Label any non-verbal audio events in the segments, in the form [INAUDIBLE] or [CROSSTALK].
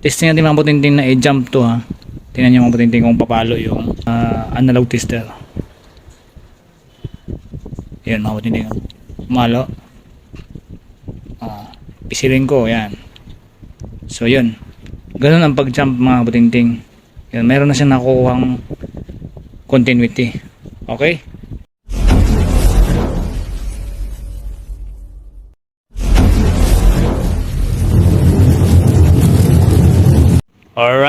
Testing natin mga putinting na i-jump to ha. Tingnan nyo mga putinting kung papalo yung ah, analog tester. Yan mga putinting. Malo. Ah, pisilin ko, yan. So yun. Ganun ang pag-jump mga putinting. Yan, meron na siyang nakukuhang continuity. Okay?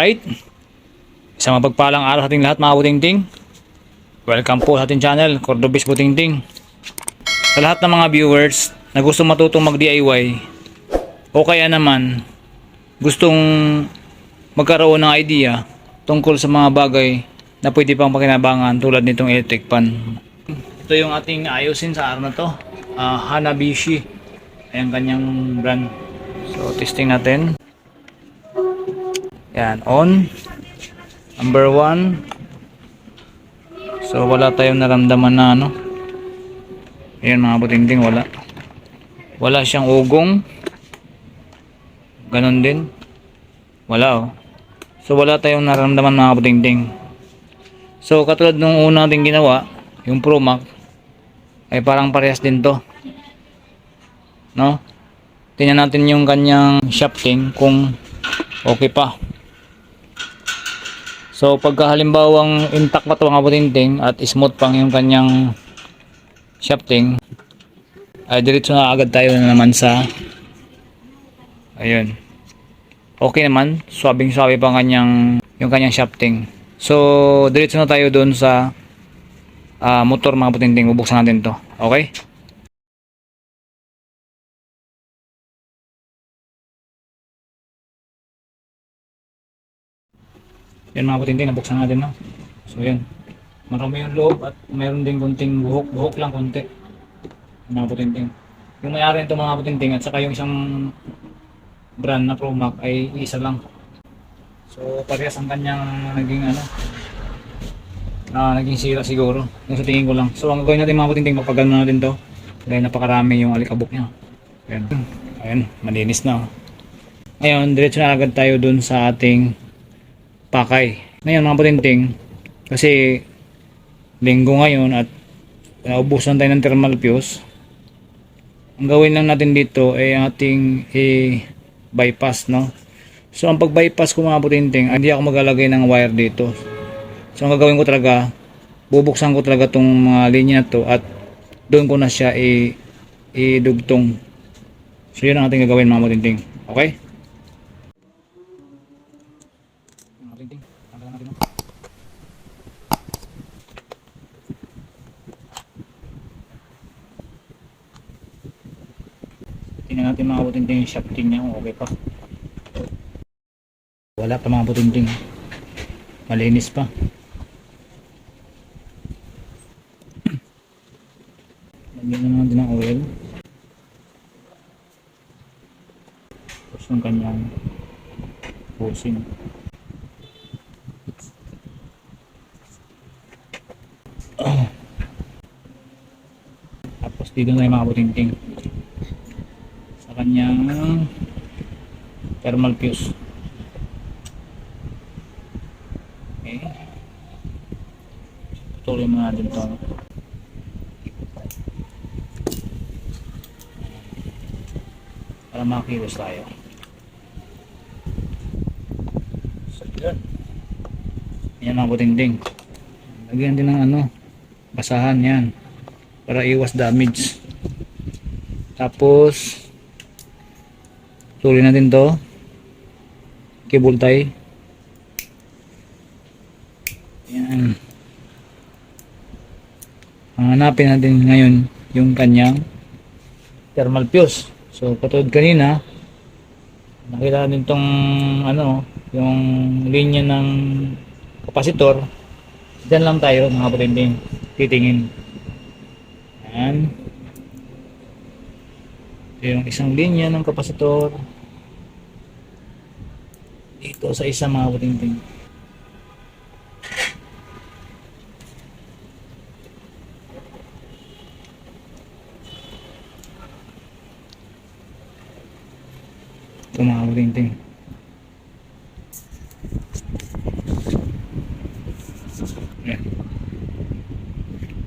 Alright. Isang mapagpalang araw sa ating lahat mga butingting. Welcome po sa ating channel, Cordobis Butingting. Sa lahat ng mga viewers na gustong matutong mag-DIY o kaya naman gustong magkaroon ng idea tungkol sa mga bagay na pwede pang pakinabangan tulad nitong electric pan. Ito yung ating ayusin sa araw na to. Ah, Hanabishi. Ayan kanyang brand. So testing natin. Yan, on. Number one. So, wala tayong naramdaman na ano. Ayan mga butingting, wala. Wala siyang ugong. Ganon din. Wala oh. So, wala tayong naramdaman mga butingting. So, katulad nung una natin ginawa, yung Promac, ay parang parehas din to. No? Tingnan natin yung kanyang shafting kung okay pa. So pagka halimbawang intact pa ito mga butinting at smooth pang yung kanyang shafting ay diretso na agad tayo na naman sa ayun. Okay naman swabing swabe pa kanyang yung kanyang shafting. So diretso na tayo doon sa ah, motor mga butinting bubuksan natin to. Okay Yan mga putinting, nabuksan natin no. So yan. Marami yung loob at mayroon din kunting buhok, buhok lang konti. Mga putinting. Yung mayari nito mga putinting at saka yung isang brand na Promac ay isa lang. So parehas ang kanyang naging ano na naging sira siguro. Yung sa tingin ko lang. So ang gagawin natin mga putinting, papagano natin to. Dahil napakarami yung alikabok niya. Ayan. Ayan, malinis na. oh. Ngayon, diretso na agad tayo dun sa ating pakay. Ngayon mga putinting, kasi linggo ngayon at naubusan tayo ng thermal fuse, ang gawin lang natin dito ay ating i-bypass, no? So, ang pag-bypass ko mga putinting, hindi ako maglalagay ng wire dito. So, ang gagawin ko talaga, bubuksan ko talaga tong mga linya na to at doon ko na siya i- idugtong. So, yun ang ating gagawin mga putinting. Okay? Mga putinting, tanggalan natin, no? Tingnan putinting yung shafting niya okay pa. Wala pa mga putinting. Malinis pa. [CLEARS THROAT] Lagyan naman din ng oil. Tapos yung kanyang hosing. [CLEARS THROAT] Tapos dito na yung mga putinting sa kanyang thermal fuse. Okay. Tuloy mo natin ito. Para makilos tayo. So, yun. Yan mga putingting. Lagyan din ng ano, basahan yan. Para iwas damage. Tapos, tuloy natin to. Cable tie. Yan. Ang hanapin natin ngayon yung kanyang thermal fuse. So, katulad kanina, nakita natin tong ano, yung linya ng kapasitor. Diyan lang tayo mga kapatinding titingin. Yan. Ito yung isang linya ng kapasitor dito sa isang mga buting-ting. Ito mga buting-ting.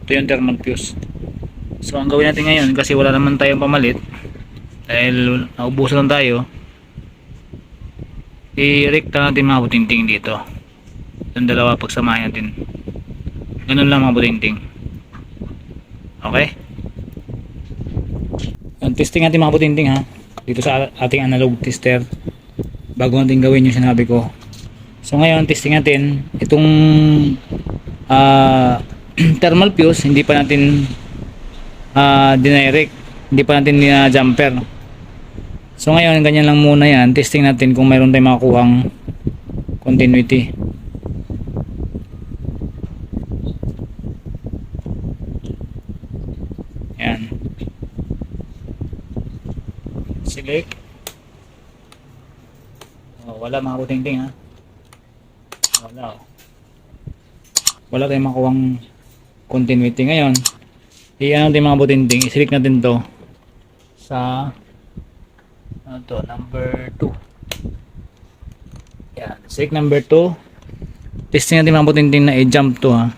Ito yung thermal fuse. So ang gawin natin ngayon kasi wala naman tayong pamalit dahil naubusan lang tayo i-recta natin mga butinting dito. Yung dalawa pagsamahin natin. Ganun lang mga butinting okay? Yung testing natin mga butinting ha? Dito sa ating analog tester. Bago natin gawin yung sinabi ko. So ngayon testing natin. Itong ah, [CLEARS THROAT] thermal fuse hindi pa natin uh, dinirect. Hindi pa natin na jumper so ngayon ganyan lang muna yan. Testing natin kung mayroon tayong makakuhang continuity. Yan. Select oh, wala mga kuting-ting ha? Wala oh. wala tayong makuhang continuity ngayon. I-ano natin mga butinding i-select natin to sa ano to? Number 2 yan. Select number 2 testing natin mga butinding na i-jump to ha.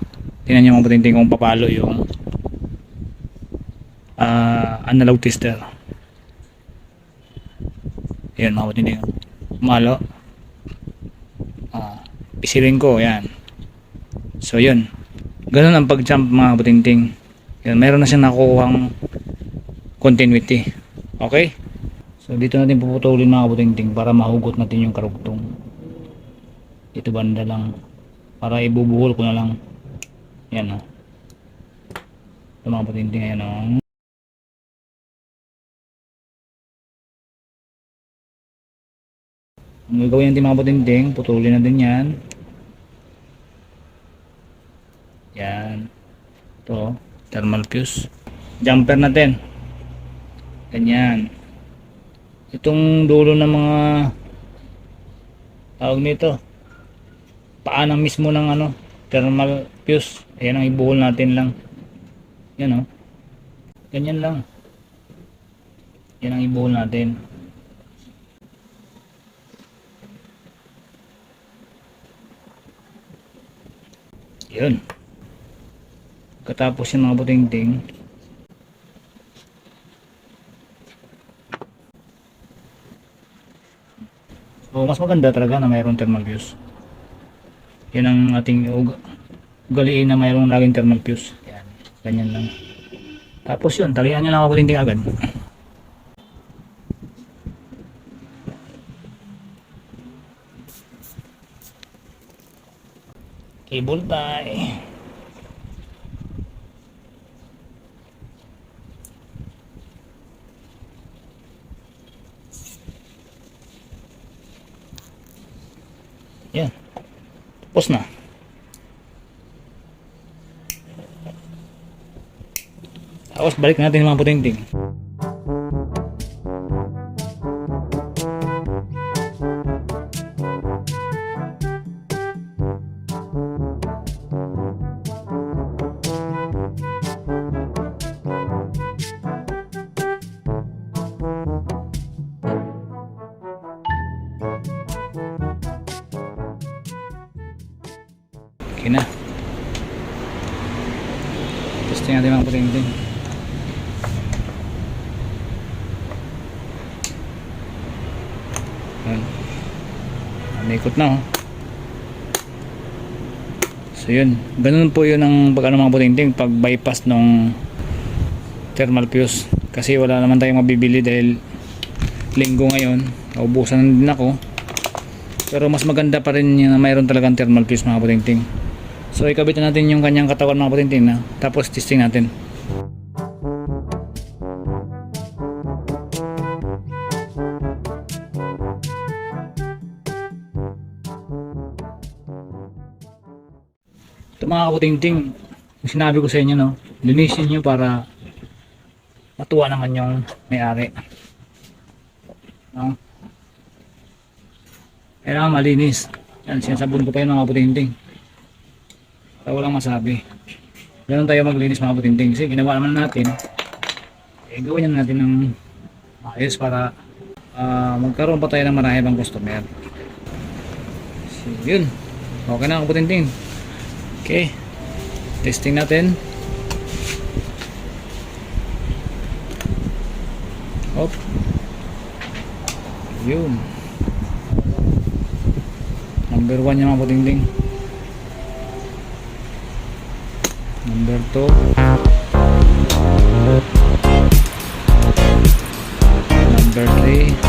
Tingnan nyo mga butinding kung papalo yung ah, analog tester. Yan mga butinding malo. Ah, pisirin ko yan. So yun. Ganun ang pag-jump mga butinding yan, meron na siyang nakukuhang continuity. Okay? So dito natin puputulin mga butingting para mahugot natin yung karugtong. Ito banda lang. Para ibubuhol ko na lang. Yan o. Ito mga butingting ayan o. Ang gagawin natin mga butingting, putulin natin yan. Yan. Ito thermal fuse jumper natin ganyan itong dulo ng mga tawag nito paan mismo ng ano thermal fuse. Ayan ang ibuhol natin lang. Yan o ganyan lang. Yan ang ibuhol natin. Yun. Katapos yung mga butingting. So, mas maganda talaga na mayroong thermal fuse. Yan ang ating ug- ugaliin na mayroong laging thermal fuse. Yan. Ganyan lang. Tapos yun, talian nyo lang ako butingting agad. Cable tie. Yan. Tapos na. Tapos balik natin yung mga putingting. Testing natin mga putingting. Yan. Umikot na oh. So yun. Ganun po yun ang pag ano mga putingting pag bypass ng thermal fuse. Kasi wala naman tayong mabibili dahil linggo ngayon. Naubusan na din ako. Pero mas maganda pa rin yung na mayroon talagang thermal fuse mga putingting. So ikabit na natin yung kanyang katawan mga putingting na. Tapos testing natin. Ito mga kaputingting, yung sinabi ko sa inyo no, linisin nyo para matuwa naman yung may-ari. No? Kailangan malinis. Yan, sinasabon ko pa yun mga putingting. Para walang masabi. Ganun tayo maglinis mga putingting. Kasi ginawa naman natin. Eh, gawin na natin ng ayos para ah, magkaroon pa tayo ng marami pang customer. So, yun. Okay na mga putingting. Okay. Testing natin. Hop. Yun. Number 1 yung mga putingding. Number 2. Number 3.